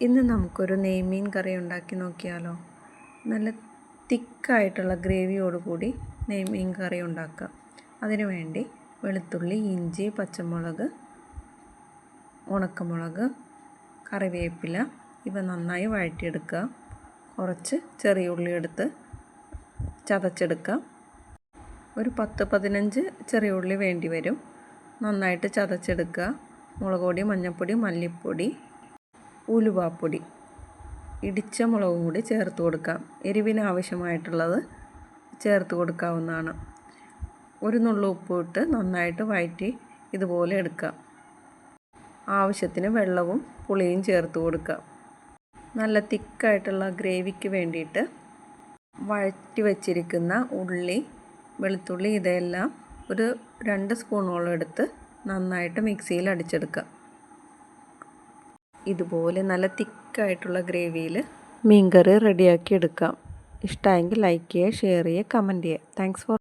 ഇന്ന് നമുക്കൊരു നെയ്മീൻ കറി ഉണ്ടാക്കി നോക്കിയാലോ? നല്ല തിക്കായിട്ടുള്ള ഗ്രേവിയോടുകൂടി നെയ്മീൻ കറി ഉണ്ടാക്കാം. അതിനുവേണ്ടി വെളുത്തുള്ളി ഇഞ്ചി പച്ചമുളക് ഉണക്കമുളക് കറിവേപ്പില ഇവ നന്നായി വഴറ്റിയെടുക്കുക. കുറച്ച് ചെറിയ ഉള്ളി എടുത്ത് ചതച്ചെടുക്കുക. ഒരു പത്ത് പതിനഞ്ച് ചെറിയ ഉള്ളി വേണ്ടി വരും നന്നായിട്ട് ചതച്ചെടുക്കുക. മുളക് പൊടി മഞ്ഞൾപ്പൊടി മല്ലിപ്പൊടി ഉലുവാപ്പൊടി ഇടിച്ച മുളകും കൂടി ചേർത്ത് കൊടുക്കാം. എരിവിന് ആവശ്യമായിട്ടുള്ളത് ചേർത്ത് കൊടുക്കാവുന്നതാണ്. ഒരു നുള്ളു ഉപ്പ് ഇട്ട് നന്നായിട്ട് വഴറ്റി ഇതുപോലെ എടുക്കാം. ആവശ്യത്തിന് വെള്ളവും പുളിയും ചേർത്ത് കൊടുക്കാം. നല്ല തിക്കായിട്ടുള്ള ഗ്രേവിക്ക് വേണ്ടിയിട്ട് വഴറ്റി വച്ചിരിക്കുന്ന ഉള്ളി വെളുത്തുള്ളി ഇതെല്ലാം ഒരു രണ്ട് സ്പൂണോളം എടുത്ത് നന്നായിട്ട് മിക്സിയിൽ അടിച്ചെടുക്കുക ഇതുപോലെ നല്ല തിക്കായിട്ടുള്ള ഗ്രേവിയിൽ മീൻകറി റെഡിയാക്കി എടുക്കാം. ഇഷ്ടമായെങ്കിൽ ലൈക്ക് ചെയ്യുക ഷെയർ ചെയ്യുക കമന്റ് ചെയ്യുക. Thanks for